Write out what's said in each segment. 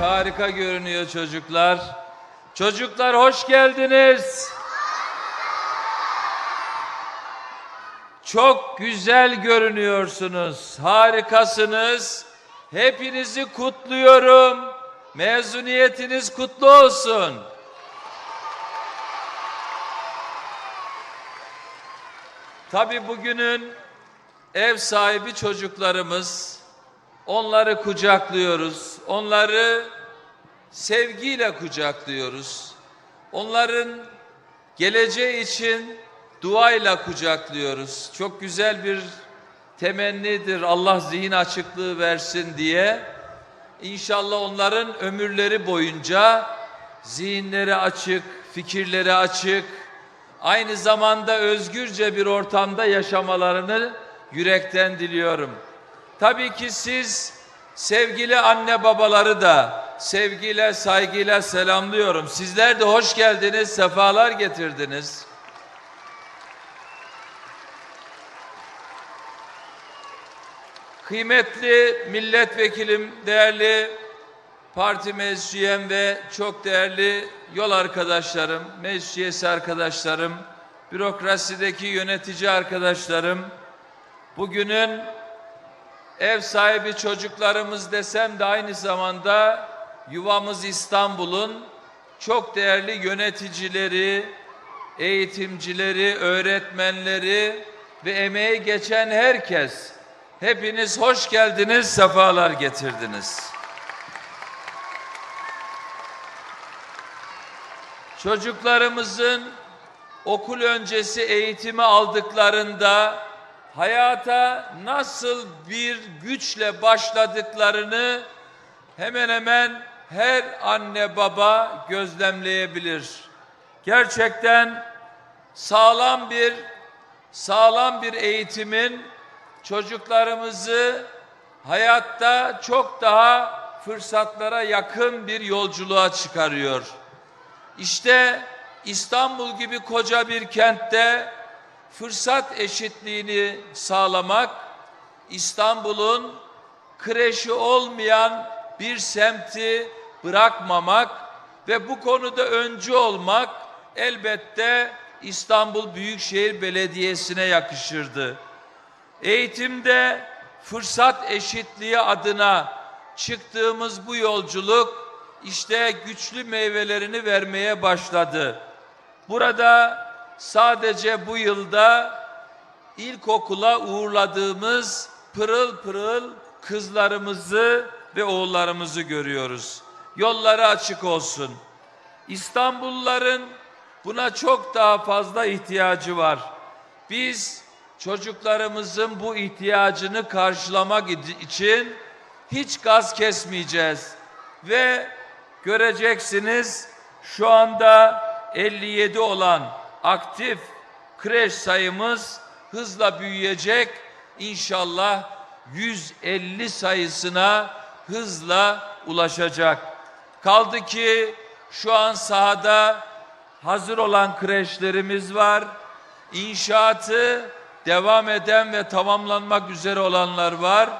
harika görünüyor çocuklar. Çocuklar hoş geldiniz. Çok güzel görünüyorsunuz. Harikasınız. Hepinizi kutluyorum. Mezuniyetiniz kutlu olsun. Tabii bugünün ev sahibi çocuklarımız. Onları kucaklıyoruz. Onları sevgiyle kucaklıyoruz. Onların geleceği için duayla kucaklıyoruz. Çok güzel bir temennidir Allah zihin açıklığı versin diye. İnşallah onların ömürleri boyunca zihinleri açık, fikirleri açık, aynı zamanda özgürce bir ortamda yaşamalarını yürekten diliyorum. Tabii ki siz sevgili anne babaları da sevgiyle, saygıyla selamlıyorum. Sizler de hoş geldiniz, sefalar getirdiniz. Kıymetli milletvekilim, değerli parti meclis üyem ve çok değerli yol arkadaşlarım, meclis üyesi arkadaşlarım, bürokrasideki yönetici arkadaşlarım, bugünün ev sahibi çocuklarımız desem de aynı zamanda yuvamız İstanbul'un çok değerli yöneticileri, eğitimcileri, öğretmenleri ve emeği geçen herkes. Hepiniz hoş geldiniz, sefalar getirdiniz. Çocuklarımızın okul öncesi eğitimi aldıklarında hayata nasıl bir güçle başladıklarını hemen hemen her anne baba gözlemleyebilir. Gerçekten sağlam bir sağlam bir eğitimin çocuklarımızı hayatta çok daha fırsatlara yakın bir yolculuğa çıkarıyor. İşte İstanbul gibi koca bir kentte fırsat eşitliğini sağlamak, İstanbul'un kreşi olmayan bir semti bırakmamak ve bu konuda öncü olmak elbette İstanbul Büyükşehir Belediyesi'ne yakışırdı. Eğitimde fırsat eşitliği adına çıktığımız bu yolculuk işte güçlü meyvelerini vermeye başladı. Burada sadece bu yılda ilkokula uğurladığımız pırıl pırıl kızlarımızı ve oğullarımızı görüyoruz. Yolları açık olsun. İstanbulluların buna çok daha fazla ihtiyacı var. Biz çocuklarımızın bu ihtiyacını karşılamak için hiç gaz kesmeyeceğiz. Ve göreceksiniz şu anda 57 olan aktif kreş sayımız hızla büyüyecek. İnşallah 150 sayısına hızla ulaşacak. Kaldı ki şu an sahada hazır olan kreşlerimiz var. İnşaatı devam eden ve tamamlanmak üzere olanlar var.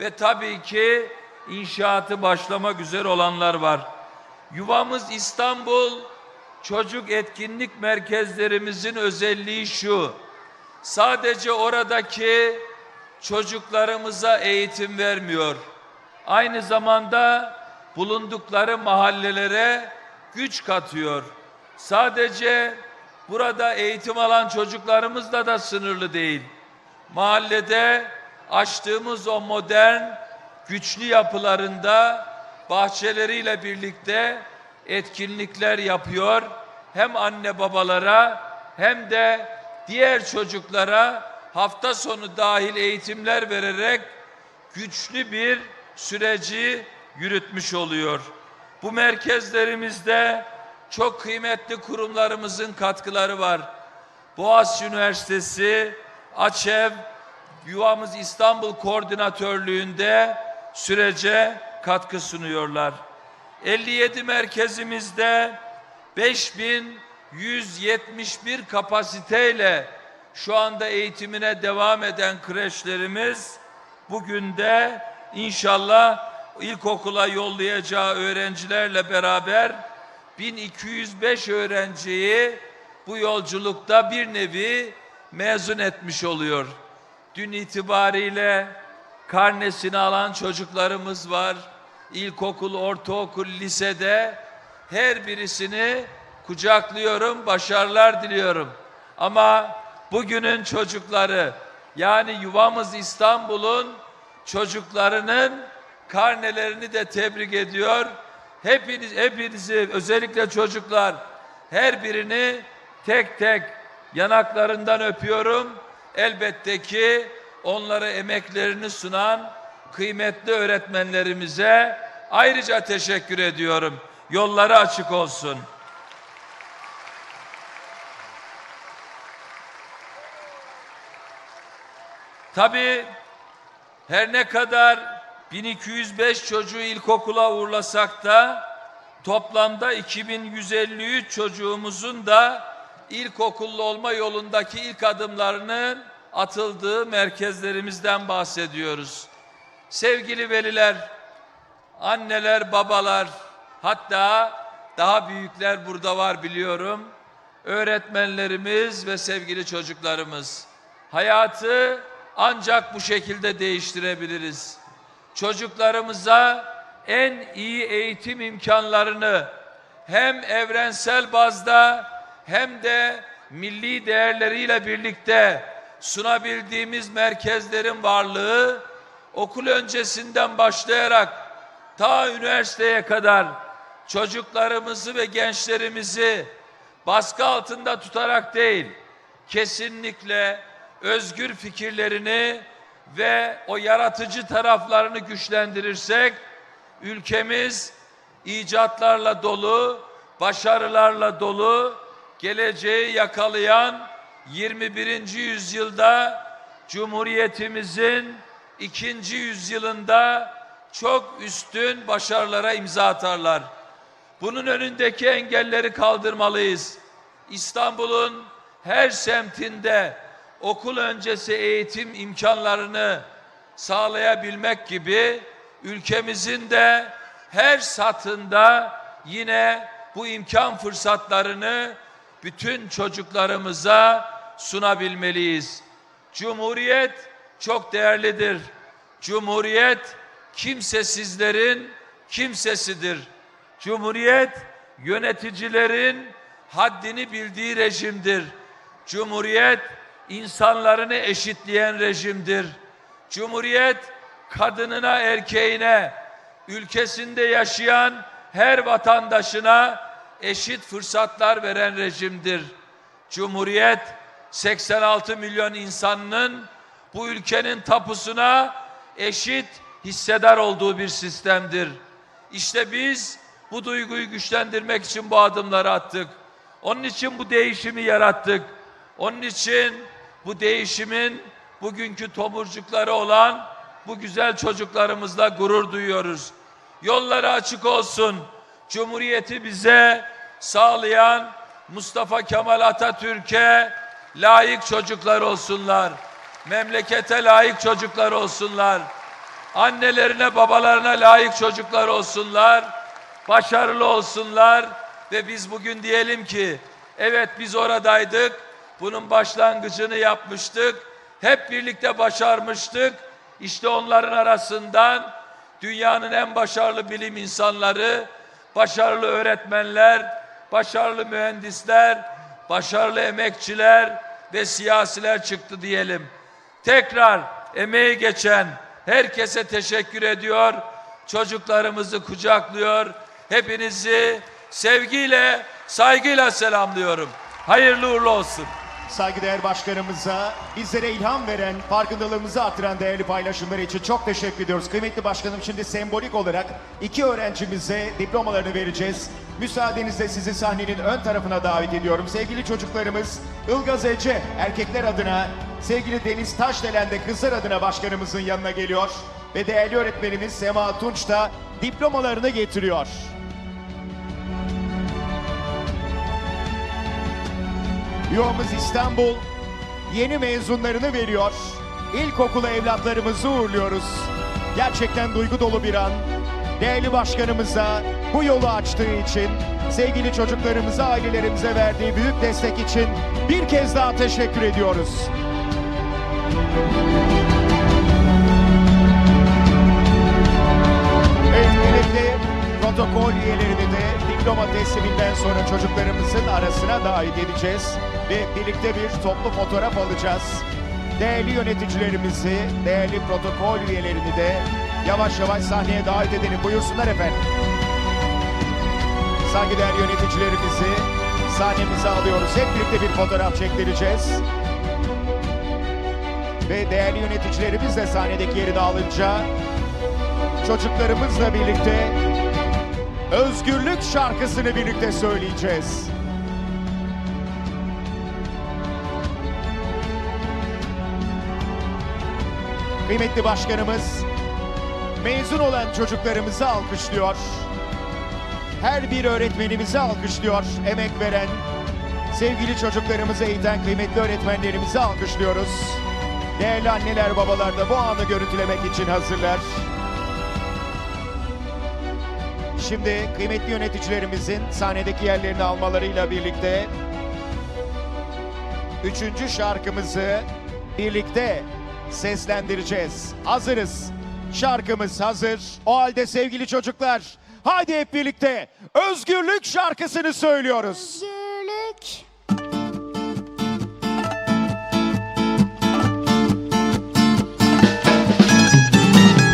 Ve tabii ki inşaatı başlamak üzere olanlar var. Yuvamız İstanbul çocuk etkinlik merkezlerimizin özelliği şu. Sadece oradaki çocuklarımıza eğitim vermiyor. Aynı zamanda bulundukları mahallelere güç katıyor. Sadece burada eğitim alan çocuklarımızla da sınırlı değil. Mahallede açtığımız o modern güçlü yapılarında bahçeleriyle birlikte etkinlikler yapıyor. Hem anne babalara hem de diğer çocuklara hafta sonu dahil eğitimler vererek güçlü bir süreci yürütmüş oluyor. Bu merkezlerimizde çok kıymetli kurumlarımızın katkıları var. Boğaziçi Üniversitesi, AÇEV, Yuvamız İstanbul Koordinatörlüğü'nde sürece katkı sunuyorlar. 57 merkezimizde 5171 kapasiteyle şu anda eğitimine devam eden kreşlerimiz bugün de inşallah ilkokula yollayacağı öğrencilerle beraber 1205 öğrenciyi bu yolculukta bir nevi mezun etmiş oluyor. Dün itibariyle karnesini alan çocuklarımız var. İlkokul, ortaokul, lisede her birisini kucaklıyorum, başarılar diliyorum. Ama bugünün çocukları yani yuvamız İstanbul'un çocuklarının karnelerini de tebrik ediyor. Hepiniz, hepinizi özellikle çocuklar her birini tek tek yanaklarından öpüyorum. Elbette ki onlara emeklerini sunan kıymetli öğretmenlerimize ayrıca teşekkür ediyorum. Yolları açık olsun. Tabii her ne kadar 1205 çocuğu ilkokula uğurlasak da toplamda 2153 çocuğumuzun da ilkokullu olma yolundaki ilk adımlarının atıldığı merkezlerimizden bahsediyoruz. Sevgili veliler, anneler, babalar, hatta daha büyükler burada var biliyorum. Öğretmenlerimiz ve sevgili çocuklarımız. Hayatı ancak bu şekilde değiştirebiliriz. Çocuklarımıza en iyi eğitim imkanlarını hem evrensel bazda hem de milli değerleriyle birlikte sunabildiğimiz merkezlerin varlığı okul öncesinden başlayarak ta üniversiteye kadar çocuklarımızı ve gençlerimizi baskı altında tutarak değil, kesinlikle özgür fikirlerini ve o yaratıcı taraflarını güçlendirirsek ülkemiz icatlarla dolu, başarılarla dolu, geleceği yakalayan 21. yüzyılda Cumhuriyetimizin ikinci yüzyılında çok üstün başarılara imza atarlar. Bunun önündeki engelleri kaldırmalıyız. İstanbul'un her semtinde okul öncesi eğitim imkanlarını sağlayabilmek gibi ülkemizin de her satında yine bu imkan fırsatlarını bütün çocuklarımıza sunabilmeliyiz. Cumhuriyet çok değerlidir. Cumhuriyet kimsesizlerin kimsesidir. Cumhuriyet yöneticilerin haddini bildiği rejimdir. Cumhuriyet insanlarını eşitleyen rejimdir. Cumhuriyet kadınına erkeğine ülkesinde yaşayan her vatandaşına eşit fırsatlar veren rejimdir. Cumhuriyet 86 milyon insanının bu ülkenin tapusuna eşit hissedar olduğu bir sistemdir. İşte biz bu duyguyu güçlendirmek için bu adımları attık. Onun için bu değişimi yarattık. Onun için bu değişimin bugünkü tomurcukları olan bu güzel çocuklarımızla gurur duyuyoruz. Yolları açık olsun. Cumhuriyeti bize sağlayan Mustafa Kemal Atatürk'e layık çocuklar olsunlar. Memlekete layık çocuklar olsunlar. Annelerine, babalarına layık çocuklar olsunlar. Başarılı olsunlar ve biz bugün diyelim ki evet biz oradaydık. Bunun başlangıcını yapmıştık. Hep birlikte başarmıştık. İşte onların arasından dünyanın en başarılı bilim insanları, başarılı öğretmenler, başarılı mühendisler, başarılı emekçiler ve siyasiler çıktı diyelim. Tekrar emeği geçen herkese teşekkür ediyor. Çocuklarımızı kucaklıyor. Hepinizi sevgiyle, saygıyla selamlıyorum. Hayırlı uğurlu olsun. Saygıdeğer başkanımıza, bizlere ilham veren, farkındalığımızı artıran değerli paylaşımları için çok teşekkür ediyoruz. Kıymetli başkanım şimdi sembolik olarak iki öğrencimize diplomalarını vereceğiz. Müsaadenizle sizi sahnenin ön tarafına davet ediyorum. Sevgili çocuklarımız Ilgaz Ece erkekler adına, sevgili Deniz Taşdelen de kızlar adına başkanımızın yanına geliyor. Ve değerli öğretmenimiz Sema Tunç da diplomalarını getiriyor. Yuvamız İstanbul yeni mezunlarını veriyor. İlkokulu evlatlarımızı uğurluyoruz. Gerçekten duygu dolu bir an. Değerli başkanımıza bu yolu açtığı için, sevgili çocuklarımıza, ailelerimize verdiği büyük destek için bir kez daha teşekkür ediyoruz. Etkinlikte protokol üyelerini de diploma tesliminden sonra çocuklarımızın arasına dahil edeceğiz ve birlikte bir toplu fotoğraf alacağız. Değerli yöneticilerimizi, değerli protokol üyelerini de yavaş yavaş sahneye davet edelim. Buyursunlar efendim. Saygıdeğer yöneticilerimizi sahnemize alıyoruz. Hep birlikte bir fotoğraf çektireceğiz. Ve değerli yöneticilerimiz de sahnedeki yerini alınca çocuklarımızla birlikte özgürlük şarkısını birlikte söyleyeceğiz. Kıymetli başkanımız mezun olan çocuklarımızı alkışlıyor. Her bir öğretmenimizi alkışlıyor, emek veren, sevgili çocuklarımızı eğiten kıymetli öğretmenlerimizi alkışlıyoruz. Değerli anneler babalar da bu anı görüntülemek için hazırlar. Şimdi kıymetli yöneticilerimizin sahnedeki yerlerini almalarıyla birlikte üçüncü şarkımızı birlikte seslendireceğiz. Hazırız. Şarkımız hazır. O halde sevgili çocuklar, haydi hep birlikte özgürlük şarkısını söylüyoruz. Özgürlük.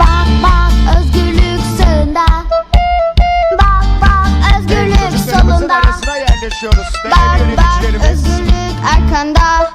Bak bak özgürlük sağında. Bak bak özgürlük Çocuklarımızın solunda. arasına yerleşiyoruz. Değerli Bak bak yöneticilerimiz. özgürlük arkanda.